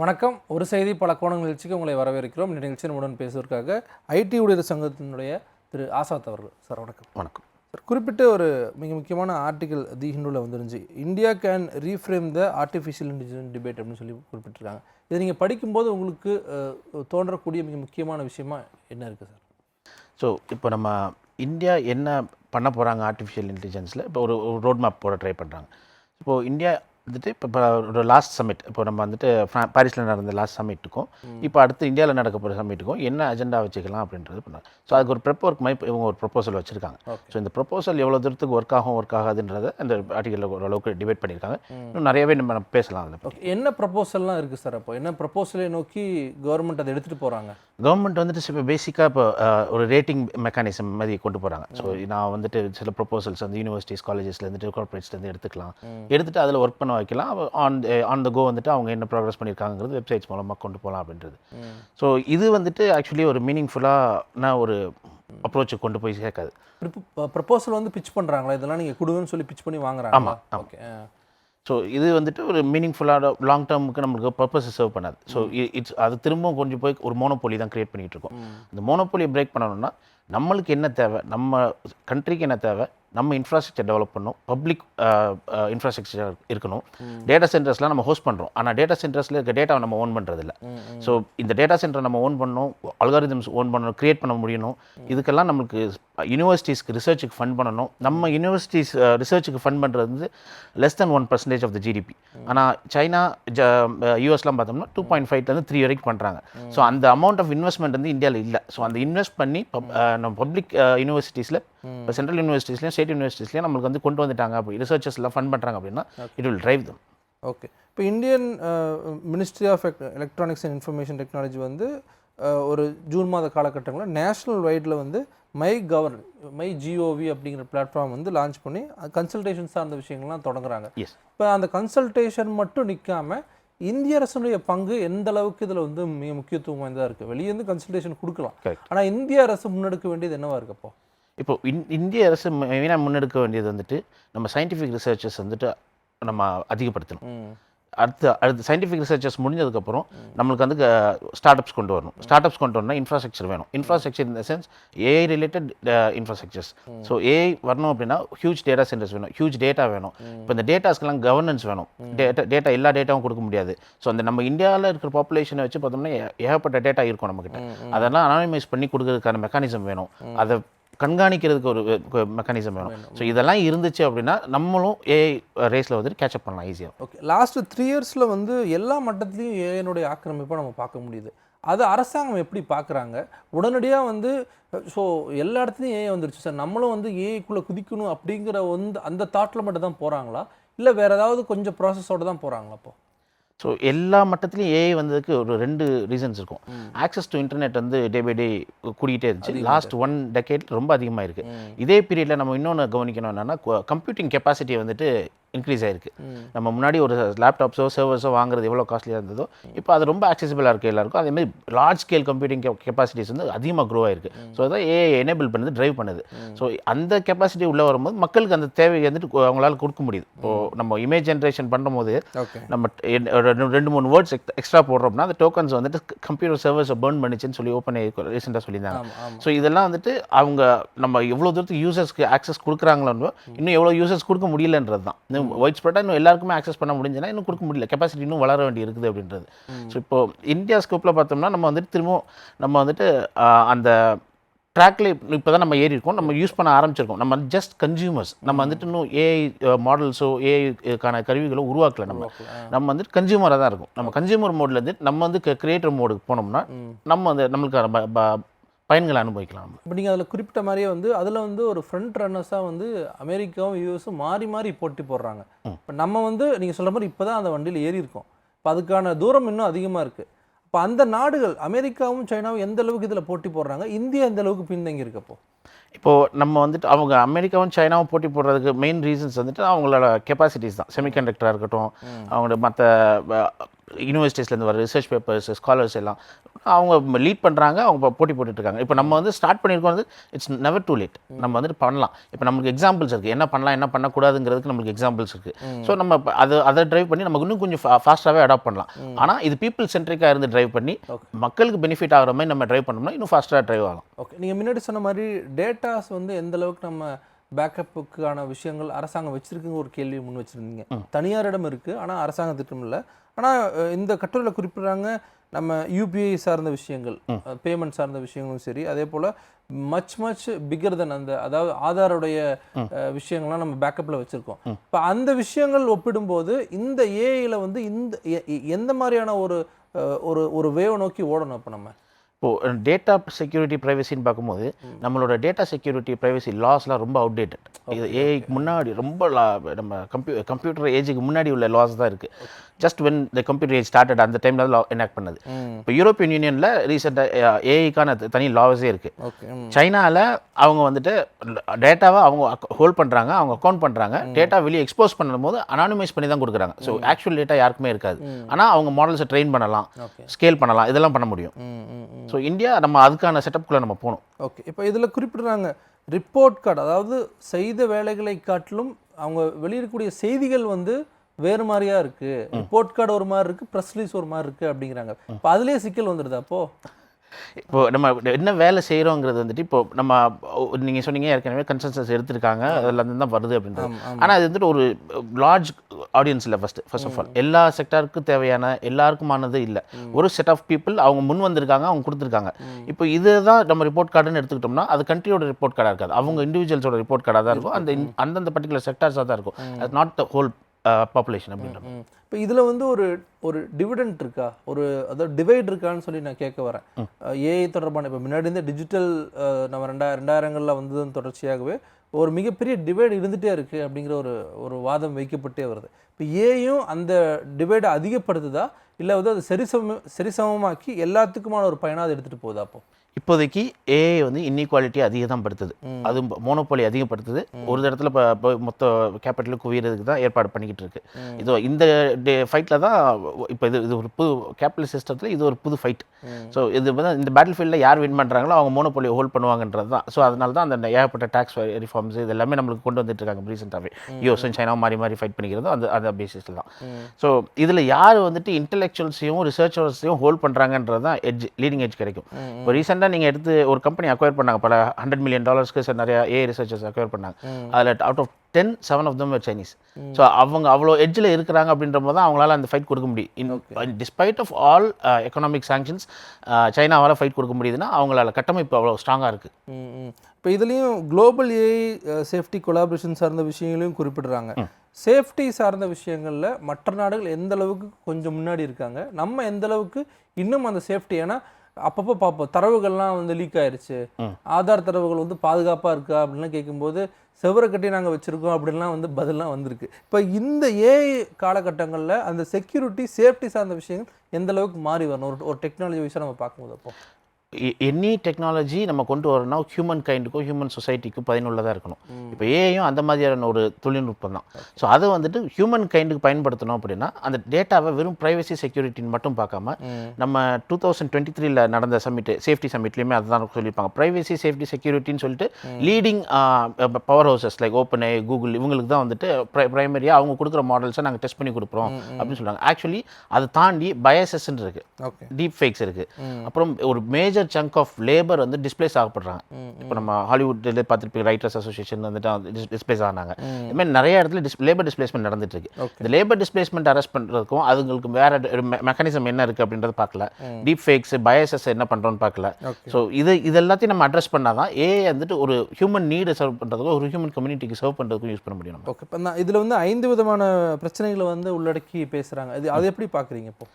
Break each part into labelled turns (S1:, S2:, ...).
S1: வணக்கம். ஒரு செய்தி பல கோணங்கள் நிகழ்ச்சிக்கு உங்களை வரவேற்கிறோம். இந்த நிகழ்ச்சி நம்முடன் பேசுவதற்காக ஐடி ஊழியர் சங்கத்தினுடைய திரு ஆசாத் அவர்கள். சார் வணக்கம்.
S2: வணக்கம்.
S1: சார் குறிப்பிட்ட ஒரு மிக முக்கியமான ஆர்டிகல் தி ஹிந்துவில் வந்துருந்துச்சு. India can reframe the artificial intelligence debate அப்படின்னு சொல்லி குறிப்பிட்டிருக்காங்க. இதை நீங்கள் படிக்கும்போது உங்களுக்கு தோன்றக்கூடிய மிக முக்கியமான விஷயமா என்ன இருக்குது சார்?
S2: ஸோ இப்போ நம்ம இந்தியா என்ன பண்ண போகிறாங்க ஆர்டிஃபிஷியல் இன்டெலிஜென்ஸில் இப்போ ஒரு ரோட் மேப் போட ட்ரை பண்ணுறாங்க இப்போது இந்தியா வந்துட்டு இப்போ ஒரு லாஸ்ட் சமிட் இப்போ நம்ம வந்துட்டு பாரிஸில் நடந்த லாஸ்ட் சமிட்டுக்கும் இப்போ அடுத்து இந்தியாவில் நடக்க போகிற சமிட்டுக்கும் என்ன அஜெண்டா வச்சுக்கலாம் அப்படின்றது பண்ணாங்க ஸோ அதுக்கு ஒரு ப்ரெப் ஒர்க் மாதிரி இவங்க ஒரு ப்ரொப்போசல் வச்சுருக்காங்க. ஸோ இந்த ப்ரொப்போசல் எவ்வளோ தூரத்துக்கு ஒர்க் ஆகும் ஒர்க் ஆகாதுன்றதை அந்த ஆர்டிக்கலில் ஓரளவுக்கு டிபேட் பண்ணியிருக்காங்க. இன்னும் நிறையவே நம்ம பேசலாம் அதில்
S1: என்ன ப்ரப்போசல்லாம் இருக்குது சார் அப்போ? என்ன ப்ரப்போசலை நோக்கி கவர்மெண்ட் அதை எடுத்துகிட்டு போகிறாங்க
S2: கவர்மெண்ட் வந்துட்டு இப்போ பேசிக்காக இப்போ ஒரு ரேட்டிங் மெக்கானிசம் மாதிரி கொண்டு போகிறாங்க ஸோ நான் வந்துட்டு சில ப்ரொபோசல்ஸ் வந்து யூனிவர்சிட்டிஸ் காலேஜஸ்ல இருந்துட்டு கார்பரேட்ஸ்லேருந்து எடுத்துக்கலாம். எடுத்துட்டு அதில் ஒர்க் பண்ண வைக்கலாம் ஆன் ஆன் த கோ வந்துட்டு அவங்க என்ன ப்ராக்ரஸ் பண்ணியிருக்காங்கிறது வெப்சைட்ஸ் மூலமாக கொண்டு போகலாம் அப்படின்றது. ஸோ இது வந்துட்டு ஆக்சுவலி ஒரு மீனிங்ஃபுல்லான ஒரு அப்ரோச்சு கொண்டு போய் சேர்க்காது.
S1: ப்ரப்போசல் வந்து பிச் பண்ணுறாங்களா இதெல்லாம் நீங்கள் கொடுங்கன்னு சொல்லி பிச் பண்ணி வாங்குறாங்களா? ஓகே
S2: ஸோ இது வந்துட்டு ஒரு மீனிங்ஃபுல்லான லாங் டேர்முக்கு நம்மளுக்கு பர்பஸ் சர்வ் பண்ணாது. ஸோ இட்ஸ் அது திரும்பவும் கொஞ்சம் போய் ஒரு மோனோபோலி தான் கிரியேட் பண்ணிட்டு இருக்கோம். இந்த மோனோபோலியை பிரேக் பண்ணணும்னா நம்மளுக்கு என்ன தேவை? நம்ம கண்ட்ரிக்கு என்ன தேவை? நம்ம இன்ஃப்ராஸ்ட்ரக்சர் டெவலப் பண்ணணும் பப்ளிக் இன்ஃப்ராஸ்ட்ரக்சர் இருக்கணும். டேட்டா சென்டர்ஸ்லாம் நம்ம ஹோஸ்ட் பண்ணுறோம் ஆனால் டேட்டா சென்டர்ஸில் இருக்க டேட்டாவை நம்ம ஓன் பண்ணுறதில்ல ஸோ இந்த டேட்டா சென்டரை நம்ம ஓன் பண்ணணும் அல்காரிதம்ஸ் ஓன் பண்ணணும் கிரியேட் பண்ண முடியணும். இதுக்கெல்லாம் நம்மளுக்கு யூனிவர்சிட்டிஸ்க்கு ரிசர்ச்சுக்கு ஃபண்ட் பண்ணணும். நம்ம யூனிவர்சிட்டிஸ் ரிசர்ச்சுக்கு ஃபண்ட் பண்ணுறது வந்து less than one percentage of the GDP ஆனால் சைனா யூஎஸ்லாம் பார்த்தோம்னா டூ பாயிண்ட் ஃபைவ்லேருந்து த்ரீ வரைக்கும் பண்ணுறாங்க ஸோ அந்த அமௌண்ட் ஆஃப் இன்வெஸ்ட்மெண்ட் வந்து இந்தியாவில் இல்லை. ஸோ அந்த இன்வெஸ்ட் பண்ணி நம்ம பப்ளிக் யூனிவர்சிட்டிஸில் இப்போ சென்ட்ரல் யூனிவர்சிட்டிஸ்லையும் ஸ்டேட் யூனிவர்சிட்டிஸ்லையும் நம்மளுக்கு வந்து கொண்டு வந்துட்டாங்க அப்படி. ரிசர்ச்சர்ஸ் எல்லாம் ஃபண்ட் பண்ணுறாங்க அப்படின்னா it will drive them
S1: okay இப்போ Indian ministry of electronics and information technology வந்து ஒரு ஜூன் மாத காலகட்டங்களில் நேஷ்னல் வைடில் வந்து மை கவர்ன் மை ஜிஓவி அப்படிங்கிற பிளாட்ஃபார்ம் வந்து லான்ச் பண்ணி கன்சல்டேஷன் சார்ந்த விஷயங்கள்லாம் தொடங்குறாங்க.
S2: எஸ்
S1: இப்போ அந்த கன்சல்டேஷன் மட்டும் நிற்காம இந்திய அரசுடைய பங்கு எந்த அளவுக்கு இதில் வந்து மிக முக்கியத்துவம் வாய்ந்ததாக இருக்குது வெளியேருந்து கன்சல்டேஷன் கொடுக்கலாம். ஆனால் இந்திய அரசு முன்னெடுக்க வேண்டியது என்னவா இருக்கு அப்போ?
S2: இப்போ இந் இந்திய அரசு மெயினாக முன்னெடுக்க வேண்டியது வந்துட்டு நம்ம சயின்டிஃபிக் ரிசர்ச்சஸ் வந்துட்டு நம்ம அதிகப்படுத்தணும். அடுத்து அடுத்து சயின்டிஃபிக் ரிசர்ச்சஸ் முடிஞ்சதுக்கப்புறம் நம்மளுக்கு வந்து ஸ்டார்ட் அப்ஸ் கொண்டு வரணும். ஸ்டார்ட் அப்ஸ் கொண்டு வரணும் இன்ஃப்ராஸ்ட்ரக்சர் வேணும். இன்ஃப்ராஸ்ட்ரக்சர் இந்த sense AI related infrastructures so AI வரணும் அப்படின்னா ஹியூஜ் டேட்டா சென்டர்ஸ் வேணும். ஹியூஜ் டேட்டா வேணும். இப்போ இந்த டேட்டாஸ்க்கெல்லாம் கவர்னன்ஸ் வேணும். டேட்டா டேட்டா எல்லா டேட்டாவும் கொடுக்க முடியாது. ஸோ அந்த நம்ம இந்தியாவில் இருக்கிற பாப்புலேஷனை வச்சு பார்த்தோம்னா ஏகப்பட்ட டேட்டா இருக்கும் நம்மக்கிட்ட அதெல்லாம் அனானிமைஸ் பண்ணி கொடுக்கறதுக்கான மெக்கானிசம் வேணும். அதை கண்காணிக்கிறதுக்கு ஒரு மெக்கானிசம் வேணும். ஸோ இதெல்லாம் இருந்துச்சு அப்படின்னா நம்மளும் ஏஐ ரேஸில் வந்துட்டு கேட்சப் பண்ணலாம் ஈஸியாக
S1: ஓகே லாஸ்ட் த்ரீ இயர்ஸில் வந்து எல்லா மட்டத்துலையும் ஏஎனுடைய ஆக்கிரமிப்பை நம்ம பார்க்க முடியுது. அது அரசாங்கம் எப்படி பார்க்குறாங்க? உடனடியாக வந்து ஸோ எல்லா இடத்துலையும் ஏஐ வந்துருச்சு. சார் நம்மளும் வந்து ஏஐக்குள்ளே குதிக்கணும் அப்படிங்கிற வந்து அந்த தாட்டில் மட்டும் தான் போகிறாங்களா இல்லை வேறு ஏதாவது கொஞ்சம் ப்ராசஸோடு தான் போகிறாங்களா அப்போ
S2: ஸோ எல்லா மட்டத்துலையும் ஏஐ வந்ததுக்கு ஒரு ரெண்டு ரீசன்ஸ் இருக்கும். ஆக்சஸ் டு இன்டர்நெட் வந்து டே பை டே கூடிட்டே இருந்துச்சு. லாஸ்ட் ஒன் டெக்கேட் ரொம்ப அதிகமாக இருக்கு இதே பீரியடில் நம்ம இன்னொன்று கவனிக்கணும் என்னன்னா கம்ப்யூட்டிங் கெப்பாசிட்டி வந்துட்டு இன்க்ரீஸ் ஆயிருக்கு. நம்ம முன்னாடி ஒரு லேப்டாப்ஸோ சர்வர்ஸோ வாங்குறது எவ்வளோ காஸ்ட்லியாக இருந்ததோ இப்போ அது ரொம்ப accessible-ஆ இருக்குது எல்லாருக்கும். அதே மாதிரி லார்ஜ் ஸ்கேல் கம்ப்யூட்டிங் கெப்பாசிட்டிஸ் வந்து அதிகமாக க்ரோ ஆயிருக்கு. ஸோ அதான் ஏஐ எனேபிள் பண்ணுது டிரைவ் பண்ணுது. ஸோ அந்த கெப்பாசிட்டி உள்ளே வரும்போது மக்களுக்கு அந்த தேவை வந்துட்டு அவங்களால கொடுக்க முடியுது. இப்போது நம்ம இமேஜ் ஜென்ரேஷன் பண்ணும்போது நம்ம ரெண்டு- ரெண்டு மூணு வேர்ட்ஸ் எக்ஸ்ட்ரா போடுறோம்னா அந்த டோக்கன்ஸ் வந்துட்டு கம்ப்யூட்டர் சர்வர்ஸை பேர்ன் பண்ணிச்சுன்னு சொல்லி ஓப்பன் ரீசெண்டாக சொல்லியிருந்தாங்க. ஸோ இதெல்லாம் வந்துட்டு அவங்க நம்ம எவ்வளோ தூரத்துக்கு யூசர்ஸ்க்கு ஆக்சஸ் கொடுக்குறாங்களோ இன்னும் எவ்வளோ யூசர்ஸ் கொடுக்க முடியலன்றது தான் ஒயிட் ஸ்ப்ரெட்டாக இன்னும் எல்லாருக்குமே ஆக்சஸ் பண்ண முடிஞ்சுன்னா இன்னும் கொடுக்க முடியல. கெப்பாசிட்டி இன்னும் வளர வேண்டி இருக்குது அப்படின்றது. ஸோ இப்போ இந்தியா ஸ்கோப்பில் பார்த்தோம்னா நம்ம வந்துட்டு திரும்பவும் நம்ம வந்துட்டு அந்த ட்ராக்ல இப்போ தான் நம்ம ஏறி இருக்கோம். நம்ம யூஸ் பண்ண ஆரம்பிச்சிருக்கோம். நம்ம ஜஸ்ட் கன்சியூமர்ஸ் நம்ம வந்துட்டு இன்னும் ஏஐ மாடல்ஸோ ஏஐக்கான கருவிகளோ உருவாக்கல நம்ம. நம்ம வந்துட்டு கன்சியூமராக தான் இருக்கும். நம்ம கன்சியூமர் மோட்லேருந்து நம்ம வந்து கிரியேட்டர் மோடுக்கு போனோம்னா நம்ம வந்து ப- பயன்களை அனுபவிக்கலாம்.
S1: இப்போ நீங்கள் அதில் குறிப்பிட்ட மாதிரியே வந்து அதில் வந்து ஒரு ஃப்ரண்ட் ரன்னர்ஸாக வந்து அமெரிக்காவும் யூஎஸும் மாறி மாறி போட்டி போடுறாங்க. இப்போ நம்ம வந்து நீங்கள் சொல்கிற மாதிரி இப்போ தான் அந்த வண்டியில் ஏறி இருக்கோம். இப்போ அதுக்கான தூரம் இன்னும் அதிகமாக இருக்குது இப்போ அந்த நாடுகள் அமெரிக்காவும் சைனாவும் எந்த அளவுக்கு இதில் போட்டி போடுறாங்க? இந்தியா எந்த அளவுக்கு பின்தங்கி இருக்கப்போ
S2: இப்போது நம்ம வந்துட்டு அவங்க அமெரிக்காவும் சைனாவும் போட்டி போடுறதுக்கு மெயின் ரீசன்ஸ் வந்துட்டு அவங்களோட கெப்பாசிட்டிஸ் தான். செமிகண்டக்டராக இருக்கட்டும் அவங்களோட மற்ற யூனிவர்சிட்டிஸ்லேருந்து வர ரிசர்ச் பேப்பர்ஸ் ஸ்காலர்ஸ் எல்லாம் அவங்க லீட் பண்ணுறாங்க அவங்க போட்டி போட்டுட்டு இருக்காங்க இப்போ நம்ம வந்து ஸ்டார்ட் பண்ணியிருக்கோம் வந்து இட்ஸ் நெவர் டூ லேட் நம்ம வந்துட்டு பண்ணலாம். இப்போ நமக்கு எக்ஸாம்பிள்ஸ் இருக்குது என்ன பண்ணலாம் என்ன பண்ணக்கூடாதுங்கிறதுக்கு நம்மளுக்கு எக்ஸாம்பிள்ஸ் இருக்குது ஸோ நம்ம அதை அதை டிரைவ் பண்ணி நமக்கு இன்னும் கொஞ்சம் ஃபாஸ்ட்டாகவே அடாப்ட் பண்ணலாம். ஆனால் இது பீப்புள் சென்ட்ரிக்காக இருந்து டிரைவ் பண்ணி மக்களுக்கு பெனிஃபிட் ஆகிற மாதிரி நம்ம டிரைவ் பண்ணோம்னா இன்னும் ஃபாஸ்ட்டாக டிரைவ் ஆகும்
S1: ஓகே நீங்கள் முன்னாடி சொன்ன மாதிரி டேட்டாஸ் வந்து எந்த அளவுக்கு நம்ம பேக்கப்புக்கான விஷயங்கள் அரசாங்கம் வச்சிருக்குங்க ஒரு கேள்வி முன் வச்சிருந்தீங்க. தனியாரிடம் இருக்குது ஆனால் அரசாங்க திட்டம் இல்லை ஆனால் இந்த கட்டுரையில் குறிப்பிடுறாங்க நம்ம யூபிஐ சார்ந்த விஷயங்கள் பேமெண்ட் சார்ந்த விஷயங்களும் சரி அதே போல் மச் மச் பிகர் தென் அந்த அதாவது ஆதாருடைய விஷயங்கள்லாம் நம்ம பேக்கப்பில் வச்சுருக்கோம். இப்போ அந்த விஷயங்கள் ஒப்பிடும்போது இந்த ஏஐல வந்து இந்த எந்த மாதிரியான ஒரு ஒரு ஒரு வேவ் நோக்கி ஓடணும் இப்போ நம்ம?
S2: இப்போது டேட்டா செக்யூரிட்டி ப்ரைவசின்னு பார்க்கும்போது நம்மளோட டேட்டா செக்யூரிட்டி ப்ரைவசி லாஸ்லாம் ரொம்ப அவுடேட்டட் இது ஏஐக்கு முன்னாடி ரொம்ப நம்ம கம்ப்யூ கம்ப்யூட்டர் ஏஜுக்கு முன்னாடி உள்ள லாஸ் தான் இருக்குது just when the computer age started அந்த டைமில் தான் எனாக்ட் பண்ணது. இப்போ யூரோப்பியன் யூனியனில் ரீசெண்டாக ஏஐக்கான தனி லாஸே இருக்குது சைனாவில் அவங்க வந்துட்டு டேட்டாவை அவங்க ஹோல்ட் பண்ணுறாங்க அவங்க அக்கௌண்ட் பண்ணுறாங்க டேட்டா வெளியே எக்ஸ்போஸ் பண்ணும்போது அனானிமைஸ் பண்ணி தான் கொடுக்குறாங்க. ஸோ ஆக்சுவல் டேட்டா யாருக்குமே இருக்காது. ஆனால் அவங்க மாடல்ஸை ட்ரெயின் பண்ணலாம் ஸ்கேல் பண்ணலாம் இதெல்லாம் பண்ண முடியும். ஸோ இந்தியா நம்ம அதுக்கான செட்டப்குள்ளே நம்ம போகணும்.
S1: ஓகே இப்போ இதில் குறிப்பிடுறாங்க ரிப்போர்ட் கார்டு அதாவது செய்த வேலைகளை காட்டிலும் அவங்க வெளியிடக்கூடிய செய்திகள் வந்து வேறு மாதிரியா இருக்கு. ரிப்போர்ட் கார்டு ஒரு மாதிரி இருக்கு ப்ரெஸ் ரிலீஸ் ஒரு மாதிரி இருக்கு அப்படிங்கிறாங்க. இப்போ அதுலயே சிக்கல் வந்துடுது அப்போ?
S2: இப்போ நம்ம என்ன வேலை செய்கிறோங்கிறது வந்துட்டு இப்போ நம்ம நீங்கள் சொன்னீங்க ஏற்கனவே கன்சன்சஸ் எடுத்திருக்காங்க. அதில் இருந்து தான் வருது அப்படின்றது. ஆனால் அது வந்துட்டு ஒரு லார்ஜ் ஆடியன்ஸ் இல்லை ஃபஸ்ட்டு ஃபர்ஸ்ட் ஆஃப் ஆல் எல்லா செக்டாருக்கும் தேவையான எல்லாருக்குமானது இல்லை. ஒரு செட் ஆஃப் பீப்புள் அவங்க முன் வந்திருக்காங்க அவங்க கொடுத்துருக்காங்க. இப்போ இதுதான் நம்ம ரிப்போர்ட் கார்டுன்னு எடுத்துக்கிட்டோம்னா அது கண்ட்ரியோட ரிப்போர்ட் கார்டாக இருக்காது. அவங்க இண்டிவிஜுவல்ஸோட ரிப்போர்ட் கார்டாக தான் இருக்கும். அந்த அந்தந்த பர்டிகுலர் செக்டார்ஸாக தான் இருக்கும். அது நாட் த ஹோல் பாப்புலேஷன் அப்படின்ற.
S1: இப்போ இதில் வந்து ஒரு ஒரு டிவிடெண்ட் இருக்கா? ஒரு அதாவது டிவைட் இருக்கான்னு சொல்லி நான் கேட்க வரேன். ஏஐ தொடர்பான இப்போ முன்னாடி இருந்த டிஜிட்டல் நம்ம ரெண்டாயிரம் ரெண்டாயிரங்களில் வந்ததன் தொடர்ச்சியாகவே ஒரு மிகப்பெரிய டிவைட் இருந்துகிட்டே இருக்குது அப்படிங்கிற ஒரு ஒரு வாதம் வைக்கப்பட்டே வருது. ஏயும் அந்த டிவைடை அதிகப்படுத்துதா? இல்லை வந்து அது சரிசம சரிசமமாக்கி எல்லாத்துக்குமான ஒரு பயனாக அதை எடுத்துகிட்டு போகுதா அப்போ?
S2: இப்போதைக்கு ஏஐ வந்து இன்இக்வாலிட்டி அதிகம் படுத்துது அது மோனோபாலி அதிகப்படுத்துது. ஒரு இடத்துல இப்போ மொத்த கேபிட்டல் குவியறதுக்கு தான் ஏற்பாடு பண்ணிக்கிட்டு இருக்கு. இது இந்த டே ஃபைட்டில் தான் இப்போ இது இது ஒரு புது கேபிட்டல் சிஸ்டத்தில் இது ஒரு புது ஃபைட் ஸோ இது இந்த பேட்டில் ஃபீல்டில் யார் வின் பண்ணுறாங்களோ அவங்க மோனோபாலியை ஹோல்ட் பண்ணுவாங்கன்றது தான். ஸோ அதனால தான் அந்த ஏகப்பட்ட டேக்ஸ் ரிஃபார்ம்ஸ் இது எல்லாமே நம்மளுக்கு கொண்டு வந்துட்டு இருக்காங்க ரீசெண்டாகவே யூஎஸும் சைனா மாறி மாறி ஃபைட் பண்ணிக்கிறதும். அந்த அந்த பேசிஸில் தான் ஸோ இதில் யார் வந்துட்டு இன்டெலெக்சுவல்ஸையும் ரிசர்ச்சர்ஸையும் ஹோல்ட் பண்ணுறாங்கன்றது தான் எட்ஜ் லீடிங் எட்ஜ் கிடைக்கும். இப்போ ரீசெண்டாக நீங்கள் எடுத்து ஒரு கம்பெனி அக்வயர் பண்ணாங்க பல ஹண்ட்ரட் மில்லியன் டாலர்ஸ்க்கு சார் நிறைய ஏ ரிசர்ச்சர்ஸ் அக்வயர் பண்ணாங்க. அதில் out of ten seven of them Chinese so அவங்க அவ்வளோ எட்ஜில் இருக்கிறாங்க அப்படின்ற போது தான் அவங்களால அந்த ஃபைட் கொடுக்க முடியும். Despite of all economic sanctions சைனாவால் fight கொடுக்க முடியுதுன்னா அவங்களால கட்டமைப்பு அவ்வளோ ஸ்ட்ராங்காக இருக்குது
S1: இப்போ இதுலேயும் குளோபல் ஏஐ சேஃப்டி கொலாபரேஷன் சார்ந்த விஷயங்களையும் குறிப்பிடுறாங்க. சேஃப்டி சார்ந்த விஷயங்களில் மற்ற நாடுகள் எந்த அளவுக்கு கொஞ்சம் முன்னாடி இருக்காங்க நம்ம எந்த அளவுக்கு இன்னும் அந்த சேஃப்டி ஏன்னா அப்பப்போ பார்ப்போம் தரவுகள்லாம் வந்து லீக் ஆயிருச்சு. ஆதார் தரவுகள் வந்து பாதுகாப்பாக இருக்கா அப்படின்லாம் கேட்கும்போது செவரை கட்டி நாங்கள் வச்சுருக்கோம் அப்படின்லாம் வந்து பதிலாம் வந்திருக்கு. இப்போ இந்த ஏஐ காலகட்டங்களில் அந்த செக்யூரிட்டி சேஃப்டி சார்ந்த விஷயங்கள் எந்த அளவுக்கு மாறி வரணும்? ஒரு ஒரு டெக்னாலஜி விஷயம் நம்ம பார்க்கும்போது அப்போ.
S2: எனி டெக்னாலஜி நம்ம கொண்டு வரணும்னா ஹியூமன் கைண்டுக்கும் ஹியூமன் சொசைட்டிக்கும் பயனுள்ளதாக இருக்கணும். இப்போ ஏஐயும் அந்த மாதிரியான ஒரு தொழில்நுட்பம் தான். ஸோ அதை வந்துட்டு ஹியூமன் கைண்டுக்கு பயன்படுத்தணும் அப்படின்னா அந்த டேட்டாவை வெறும் ப்ரைவசி செக்யூரிட்டின்னு மட்டும் பார்க்காம நம்ம டூ தௌசண்ட் டுவெண்ட்டி த்ரீல நடந்த சமிட் சேஃப்டி சமிட்லேயுமே அதுதான் சொல்லியிருப்பாங்க. ப்ரைவசி சேஃப்டி செக்யூரிட்டின்னு சொல்லிட்டு leading power houses like open AI Google இவங்களுக்கு தான் வந்துட்டு ப்ரைமரியாக அவங்க கொடுக்குற மாடல்ஸை நாங்கள் டெஸ்ட் பண்ணி கொடுக்குறோம் அப்படின்னு சொல்லுவாங்க ஆக்சுவலி அதை தாண்டி பயசஸ்ன்னு இருக்குது டீப் ஃபேக்ஸ் இருக்குது அப்புறம் ஒரு மேஜர் சங்க் ஆஃப் லேபர் வந்து டிஸ்பிளேஸ் ஆகப்படுறாங்க. இப்போ நம்ம ஹாலிவுட்டில் பார்த்துருப்பீங்க ரைட்டர்ஸ் அசோசியேஷன் வந்துட்டு டிஸ்பிளேஸ் ஆனாங்க. இது மாதிரி நிறைய இடத்துல டிஸ் லேபர் டிஸ்பிளேஸ்மெண்ட் நடந்துட்டு இருக்கு. இந்த லேபர் டிஸ்பிளேஸ்மெண்ட் அரெஸ்ட் பண்ணுறதுக்கும் அதுங்களுக்கு வேற மெக்கானிசம் என்ன இருக்குது அப்படின்றத பார்க்கல. டீப் ஃபேக்ஸ் பயசஸ் என்ன பண்ணுறோன்னு பார்க்கல. ஸோ இது இது எல்லாத்தையும் நம்ம அட்ரஸ் பண்ணால் தான் ஏ வந்துட்டு ஒரு ஹியூமன் நீடை சர்வ் பண்ணுறதுக்கும் ஒரு ஹியூமன் கம்யூனிட்டிக்கு சர்வ் பண்ணுறதுக்கும் யூஸ் பண்ண முடியும்
S1: ஓகே இப்போ இதில் வந்து ஐந்து விதமான பிரச்சனைகளை வந்து உள்ளடக்கி பேசுகிறாங்க இது அது எப்படி பார்க்குறீங்க இப்போ?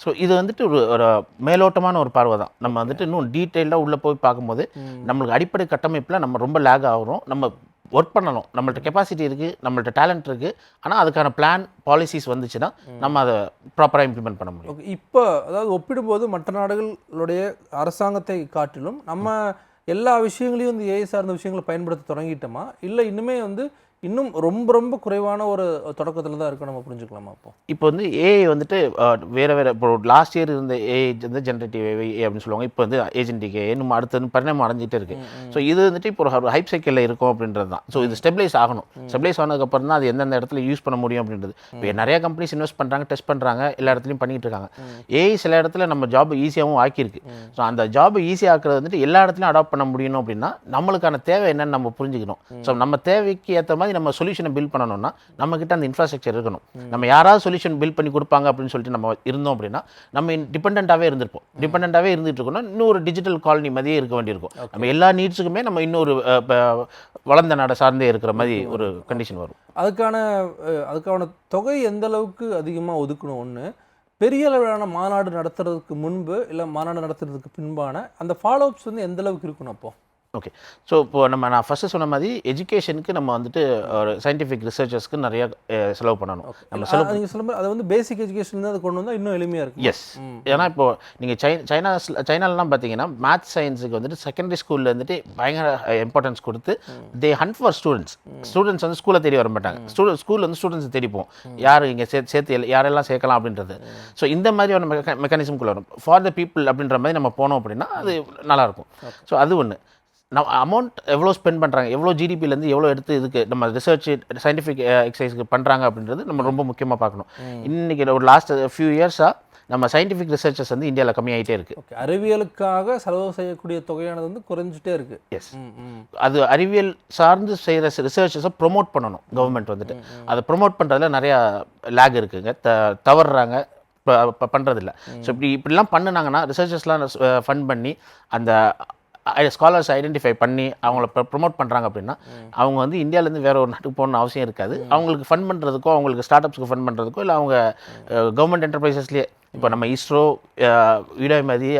S2: ஸோ இது வந்துட்டு ஒரு ஒரு மேலோட்டமான ஒரு பார்வை தான் நம்ம வந்துட்டு இன்னும் டீட்டெயிலாக உள்ளே போய் பார்க்கும்போது நம்மளுக்கு அடிப்படை கட்டமைப்பில் நம்ம ரொம்ப லேக் ஆகிறோம். நம்ம ஒர்க் பண்ணணும். நம்மள்ட்ட கெப்பாசிட்டி இருக்குது நம்மள்ட்ட டேலண்ட் இருக்குது ஆனால் அதுக்கான பிளான் பாலிசிஸ் வந்துச்சுன்னா நம்ம அதை ப்ராப்பராக இம்ப்ளிமெண்ட் பண்ண முடியும்.
S1: இப்போ அதாவது ஒப்பிடும்போது மற்ற நாடுகளுடைய அரசாங்கத்தை காட்டிலும் நம்ம எல்லா விஷயங்களையும் வந்து ஏஐ சார்ந்த விஷயங்களை பயன்படுத்த தொடங்கிட்டோமா? இல்லை இன்னுமே வந்து இன்னும் ரொம்ப ரொம்ப குறைவான ஒரு தொடக்கத்தில் தான் இருக்கு. நம்ம புரிஞ்சுக்கலாமா அப்போ?
S2: இப்போ வந்து ஏஐ வந்துட்டு வேற வேற இப்போ லாஸ்ட் இயர் இருந்த ஏஐ வந்து ஜென்ரேட்டிவ் ஏஐ அப்படின்னு சொல்லுவாங்க. இப்போ வந்து ஏஜென்டிக் ஏஐ நம்ம அடுத்து வந்து பரிணாமம் அடைஞ்சிட்டே இருக்கு. ஸோ இது வந்துட்டு இப்போ ஒரு ஹைப் சைக்கிளில் இருக்கும் அப்படின்றது தான். ஸோ இது ஸ்டெபிளைஸ் ஆகணும். ஸ்டெபிளைஸ் ஆனதுக்கப்புறம் தான் அது எந்தெந்த இடத்துல யூஸ் பண்ண முடியும் அப்படின்றது. இப்போ நிறைய கம்பெனிஸ் இன்வெஸ்ட் பண்ணுறாங்க டெஸ்ட் பண்ணுறாங்க எல்லா இடத்துலையும் பண்ணிட்டு இருக்காங்க. ஏஐ சில இடத்துல நம்ம ஜாப் ஈஸியாகவும் ஆக்கியிருக்கு. ஸோ அந்த ஜாப் ஈஸியாக ஆக்குறது வந்துட்டு எல்லா இடத்துலையும் அடாப்ட் பண்ண முடியணும் அப்படின்னா நம்மளுக்கான தேவை என்னன்னு நம்ம புரிஞ்சுக்கணும். ஸோ நம்ம தேவைக்கு ஏற்ற மாதிரி நம்ம சொல்யூஷனை பில்ட் பண்ணணும்னா நம்ம கிட்ட அந்த இன்ஃப்ராஸ்ட்ரக்சர் இருக்கணும். நம்ம யாராவது சொல்யூஷன் பில்ட் பண்ணி கொடுப்பாங்க அப்படின்னு சொல்லிட்டு நம்ம இருந்தோம் அப்படின்னா நம்ம டிபெண்ட்டாகவே இருந்திருப்போம். டிபெண்ட்டாகவே இருந்துட்டு இருக்கணும் இன்னொரு டிஜிட்டல் காலனி மாதிரியே இருக்க வேண்டியிருக்கும். நம்ம எல்லா நீட்ஸுக்குமே நம்ம இன்னொரு வளர்ந்த நாடை சார்ந்தே இருக்கிற மாதிரி ஒரு கண்டிஷன் வரும்.
S1: அதுக்கான அதுக்கான தொகை எந்த அளவுக்கு அதிகமாக ஒதுக்கணும் ஒன்று பெரிய அளவிலான மாநாடு நடத்துறதுக்கு முன்பு இல்லை மாநாடு நடத்துறதுக்கு பின்பான அந்த ஃபாலோஅப்ஸ் வந்து எந்த அளவுக்கு இருக்கணும் அப்போ?
S2: ஓகே ஸோ இப்போ நம்ம நான் ஃபஸ்ட்டு சொன்ன மாதிரி எஜுகேஷனுக்கு நம்ம வந்துட்டு ஒரு சயின்டிஃபிக் ரிசர்ச்சர்ஸ்க்கு நிறைய செலவு பண்ணணும். நம்ம செலவு
S1: நீங்கள் சொல்ல அதை வந்து பேசிக் எஜுகேஷன் அதை கொண்டு வந்தால் இன்னும் எளிமையாக இருக்கும்.
S2: எஸ் ஏன்னா இப்போ நீங்கள் சை சைனா சைனாலலாம் பார்த்தீங்கன்னா மேத்ஸ் சயின்ஸுக்கு வந்துட்டு செகண்டரி ஸ்கூலில் வந்துட்டு பயங்கர இம்பார்ட்டன்ஸ் கொடுத்து they hunt for students students வந்து ஸ்கூலை தேடி வர மாட்டாங்க. ஸ்டூடெண்ட் ஸ்கூல் வந்து ஸ்டூடெண்ட்ஸ் தேடிப்போம். யார் இங்கே சேர்த்து எல்- யாரெல்லாம் சேர்க்கலாம் அப்படின்றது. ஸோ இந்த மாதிரியான மெக்க மெக்கானிசம்குள்ள வரும். ஃபார் த பீப்புள் அப்படின்ற மாதிரி நம்ம போனோம் அப்படின்னா அது நல்லாயிருக்கும். ஸோ அது ஒன்று நம்ம அமௌண்ட் எவ்வளோ ஸ்பெண்ட் பண்ணுறாங்க எவ்வளோ ஜிடிபிலேருந்து எவ்வளோ எடுத்து இதுக்கு நம்ம ரிசர்ச் சயின்டிஃபிக் எக்ஸசைஸ்க்கு பண்ணுறாங்க அப்படின்றது நம்ம ரொம்ப முக்கியமாக பார்க்கணும். இன்றைக்கி ஒரு லாஸ்ட் ஃபியூ இயர்ஸாக நம்ம சயின்டிஃபிக் ரிசர்ச்சஸ் வந்து இந்தியாவில் கம்மியாயிட்டே இருக்குது
S1: அறிவியலுக்காக செலவு செய்யக்கூடிய தொகையானது வந்து குறைஞ்சிட்டே இருக்கு.
S2: எஸ் அது அறிவியல் சார்ந்து செய்கிற ரிசர்ச்சஸை ப்ரொமோட் பண்ணணும் கவர்மெண்ட் வந்துட்டு. அதை ப்ரொமோட் பண்ணுறதுல நிறையா லேக் இருக்குங்க. த தவறுறாங்க. இப்போ பண்ணுறதில்ல ஸோ இப்படி இப்படிலாம் பண்ணுனாங்கன்னா ரிசர்ச்சஸ்லாம் ஃபண்ட் பண்ணி அந்த ஸ்காலர்ஸ் ஐடென்டிஃபை பண்ணி அவங்கள ப்ரொமோட் பண்ணுறாங்க அப்படின்னா அவங்க வந்து இந்தியாவிலேருந்து வேற ஒரு நாட்டுக்கு போகணும்னு அவசியம் இருக்காது. அவங்களுக்கு ஃபண்ட் பண்ணுறதுக்கோ அவங்களுக்கு ஸ்டார்ட் அப்ஸ்க்கு ஃபண்ட் பண்ணுறதுக்கோ இல்லை அவங்க கவர்மெண்ட் என்டர்பிரைசஸ்லேயே இப்போ நம்ம இஸ்ரோ மாதிரி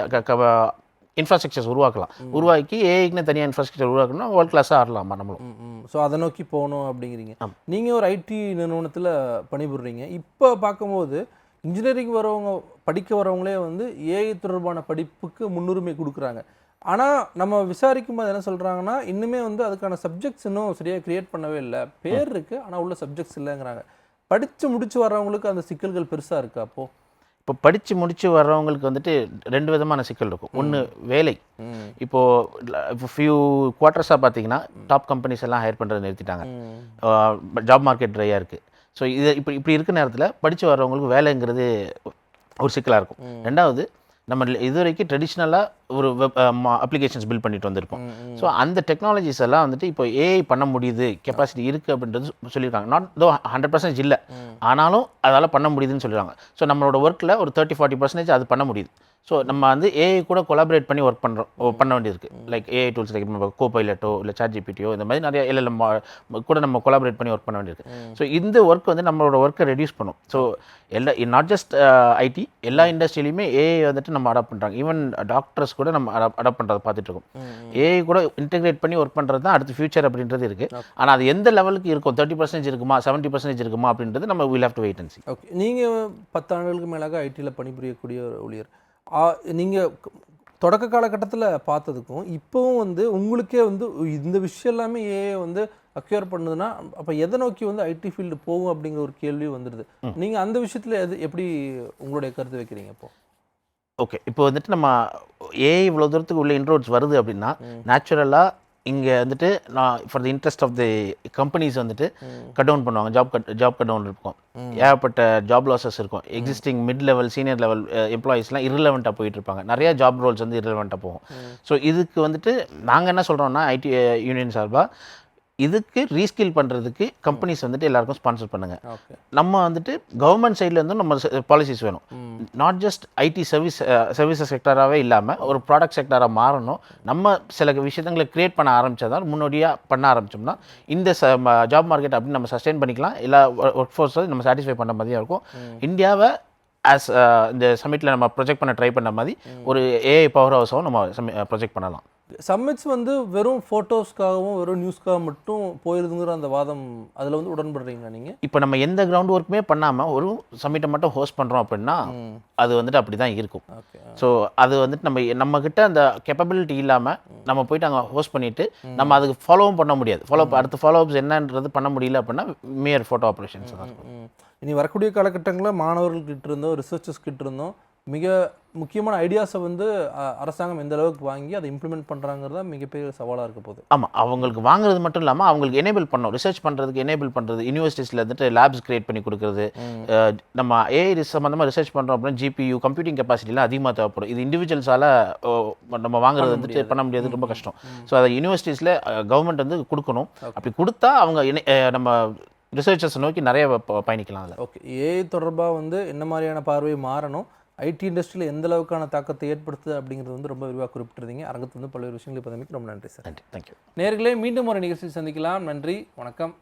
S2: இன்ஃப்ராஸ்ட்ரக்சர்ஸ் உருவாக்கலாம். உருவாக்கி ஏஐக்குன்னு தனியாக இன்ஃப்ராஸ்ட்ரக்சர் உருவாக்கணும் வேர்ல்ட் கிளாஸாக ஆடலாமா நம்மளும்.
S1: ஸோ அதை நோக்கி போகணும் அப்படிங்கிறீங்க. நீங்கள் ஒரு ஐடி நிறுவனத்தில் பணிபுரிறீங்க. இப்போ பார்க்கும்போது இன்ஜினியரிங் வரவங்க படிக்க வரவங்களே வந்து ஏஐ தொடர்பான படிப்புக்கு முன்னுரிமை கொடுக்குறாங்க. ஆனால் நம்ம விசாரிக்கும் போது என்ன சொல்கிறாங்கன்னா இன்னுமே வந்து அதுக்கான சப்ஜெக்ட்ஸ் இன்னும் சரியாக கிரியேட் பண்ணவே இல்லை. பேர் இருக்குது ஆனால் உள்ள சப்ஜெக்ட்ஸ் இல்லைங்கிறாங்க. படித்து முடிச்சு வர்றவங்களுக்கு அந்த சிக்கல்கள் பெருசாக இருக்கா அப்போது
S2: இப்போ படித்து முடிச்சு வர்றவங்களுக்கு வந்துட்டு ரெண்டு விதமான சிக்கல் இருக்கும். ஒன்று வேலை. இப்போது இப்போ ஃபியூ குவார்ட்டர்ஸாக பார்த்தீங்கன்னா டாப் கம்பெனிஸ் எல்லாம் ஹையர் பண்ணுறது நிறுத்திட்டாங்க. ஜாப் மார்க்கெட் ட்ரையாக இருக்குது ஸோ இது இப்படி இப்படி இருக்க நேரத்தில் படித்து வர்றவங்களுக்கு வேலைங்கிறது ஒரு சிக்கலாக இருக்கும். ரெண்டாவது நம்ம இது வரைக்கும் ட்ரெடிஷ்னலாக ஒரு வெப் அப்ளிகேஷன்ஸ் பில்ட் பண்ணிட்டு வந்திருப்போம். ஸோ அந்த டெக்னாலஜிஸ் எல்லாம் வந்துட்டு இப்போ ஏஐ பண்ண முடியுது கெப்பாசிட்டி இருக்குது அப்படின்றது சொல்லியிருக்காங்க நாட் தோ ஹண்ட்ரட் பர்சன்டேஜ் இல்லை. ஆனாலும் அதால் பண்ண முடியுதுன்னு சொல்லிடுறாங்க ஸோ நம்மளோட ஒர்க்கில் ஒரு தேர்ட்டி ஃபார்ட்டி பர்சன்டேஜ் அது பண்ண முடியுது. ஸோ நம்ம வந்து ஏஐ கூட கொலாபரேட் பண்ணி ஒர்க் பண்ணுறோம் பண்ண வேண்டியிருக்கு. லைக் ஏஐ டூல்ஸ் லைக் நம்ம கோ பைலட்டோ இல்லை சாட் ஜிபிடியோ இந்த மாதிரி நிறைய இல்லை நம்ம கூட நம்ம கொலாபரேட் பண்ணி ஒர்க் பண்ண வேண்டியிருக்கு. ஸோ இந்த ஒர்க் வந்து நம்மளோட ஒர்க்கை ரெடியூஸ் பண்ணும். ஸோ எல்லா நாட் ஜஸ்ட் ஐடி எல்லா இண்டஸ்ட்ரியிலையுமே ஏஐ வந்துட்டு நம்ம அடாப்ட் பண்ணுறாங்க ஈவன் டாக்டர்ஸ் கூட நம்ம அடாப்ட் பண்ணுறதை பார்த்துட்டு இருக்கோம் ஏஐ கூட இன்டெகிரேட் பண்ணி ஒர்க் பண்ணுறது தான் அடுத்த ஃபியூச்சர் அப்படின்றது இருக்குது ஆனால் அது எந்த லெவலுக்கு இருக்கும்? தேர்ட்டி பர்சன்டேஜ் இருக்குமா? செவன்ட்டி பர்சன்டேஜ் இருக்குமா? அப்படின்றது நம்ம will have to wait and see
S1: okay நீங்கள் பத்து ஆண்டுகளுக்கு மேலாக ஐடியில் பணிபுரியக்கூடிய ஒரு ஊழியர். நீங்கள் தொடக்க காலகட்டத்தில் பார்த்ததுக்கும் இப்போவும் வந்து உங்களுக்கே வந்து இந்த விஷயம் எல்லாமே ஏஐ வந்து அக்யூர் பண்ணுதுன்னா அப்போ எதை நோக்கி வந்து ஐடி ஃபீல்டு போகும் அப்படிங்கிற ஒரு கேள்வி வந்துடுது நீங்கள் அந்த விஷயத்தில் எது எப்படி உங்களுடைய கருத்து வைக்கிறீங்க இப்போ?
S2: ஓகே இப்போ வந்துட்டு நம்ம ஏஐ இவ்வளோ தூரத்துக்கு உள்ள இன்ட்ரோட்ஸ் வருது அப்படின்னா நேச்சுரலாக இங்கே வந்துட்டு நான் for the interest of the companies வந்துட்டு கட் டவுன் பண்ணுவாங்க. Job cut job cut down இருக்கும். ஏகப்பட்ட ஜாப் லாசஸ் இருக்கும். Existing mid level senior level எம்ப்ளாயீஸ்லாம் irrelevant-ஆ போயிட்டு இருப்பாங்க. நிறைய ஜாப் ரோல்ஸ் வந்து irrelevant-ஆ போகும். ஸோ இதுக்கு வந்துட்டு நாங்கள் என்ன சொல்கிறோம்னா ஐடி யூனியன் சார்பாக இதுக்கு ரீஸ்கில் பண்ணுறதுக்கு கம்பெனிஸ் வந்துட்டு எல்லாருக்கும் ஸ்பான்சர் பண்ணுங்க.
S1: ஓகே.
S2: நம்ம வந்துட்டு கவர்மெண்ட் சைட்லேருந்து நம்ம பாலிசிஸ் வேணும். Not just IT service services செக்டராகவே இல்லாமல் ஒரு ப்ராடக்ட் செக்டராக மாறணும். நம்ம சில விஷயங்களை கிரியேட் பண்ண ஆரம்பிச்சதான் முன்னோடியாக பண்ண ஆரம்பிச்சோம்னா இந்த ஜாப் மார்க்கெட் அப்படின்னு நம்ம சஸ்டெயின் பண்ணிக்கலாம். எல்லா ஒர்க் ஃபோர்ஸை நம்ம சாட்டிஸ்ஃபை பண்ண மாதிரியும் இருக்கும். இந்தியாவை ஆஸ் இந்த சமிட்டில் நம்ம ப்ரொஜெக்ட் பண்ண ட்ரை பண்ண மாதிரி ஒரு ஏஐ பவர் ஹவுஸாகவும் நம்ம ப்ரொஜெக்ட் பண்ணலாம்.
S1: சம்மிட்ஸ் வந்து வெறும் ஃபோட்டோஸ்க்காகவும் வெறும் நியூஸ்க்காக மட்டும் போயிருதுங்கிற அந்த வாதம் அதில் வந்து உடன்படுறீங்களா நீங்கள்
S2: இப்போ நம்ம எந்த கிரவுண்ட் ஒர்க்குமே பண்ணாமல் ஒரு சம்மிட்டை மட்டும் ஹோஸ்ட் பண்ணுறோம் அப்படின்னா அது வந்துட்டு அப்படி தான் இருக்கும் ஸோ அது வந்துட்டு நம்ம நம்ம கிட்ட அந்த கெப்பபிலிட்டி இல்லாமல் நம்ம போயிட்டு அங்கே ஹோஸ்ட் பண்ணிட்டு நம்ம அதுக்கு ஃபாலோவும் பண்ண முடியாது. ஃபாலோ அடுத்த ஃபாலோ அப்ஸ் என்னன்றது பண்ண முடியல அப்படின்னா மியர் ஃபோட்டோ ஆப்ரேஷன்ஸ் தான்.
S1: இனி வரக்கூடிய காலகட்டங்களில் மாணவர்கள் கிட்ட இருந்தோம் ரிசர்ச்சர்ஸ் கிட்ட இருந்தோம் மிக முக்கியமான ஐடியாஸை வந்து அரசாங்கம் எந்த அளவுக்கு வாங்கி அதை இம்ப்ளிமெண்ட் பண்ணுறாங்கிறது தான் மிகப்பெரிய சவாலாக இருக்க போகுது.
S2: ஆமாம் அவங்களுக்கு வாங்குறது மட்டும் இல்லாமல் அவங்களுக்கு எனேபிள் பண்ணணும். ரிசர்ச் பண்ணுறதுக்கு எனேபிள் பண்ணுறது யூனிவர்சிட்டிஸில் வந்துட்டு லேப்ஸ் கிரியேட் பண்ணி கொடுக்குறது. நம்ம ஏஐ சம்மந்தமாக ரிசர்ச் பண்ணுறோம் அப்படின்னா ஜிபியூ கம்ப்யூட்டிங் கெப்பாசிட்டிலாம் அதிகமாக தேவைப்படும். இது இண்டிவிஜுவல்ஸால் நம்ம வாங்குறது வந்துட்டு பண்ண முடியாது. ரொம்ப கஷ்டம். ஸோ அதை யூனிவர்சிட்டிஸில் கவர்மெண்ட் வந்து கொடுக்கணும். அப்படி கொடுத்தா அவங்க நம்ம ரிசர்ச்சர்ஸ் நோக்கி நிறைய பயணிக்கலாம் அதில்.
S1: ஓகே ஏஐ தொடர்பாக வந்து என்ன மாதிரியான பார்வை மாறணும்? ஐடி இண்டஸ்ட்ரியில் எந்த அளவுக்கான தாக்கத்தை ஏற்படுத்துது அப்படிங்கிறது வந்து ரொம்ப விரிவாக குறிப்பிட்டிருந்தீங்க. அரங்கத்து வந்து பல்வேறு விஷயங்களை பதவிக்கு ரொம்ப நன்றி சார்.
S2: நன்றி. தேங்க்யூ
S1: நேர்களே மீண்டும் ஒரு நிகழ்ச்சியில் சந்திக்கலாம். நன்றி வணக்கம்.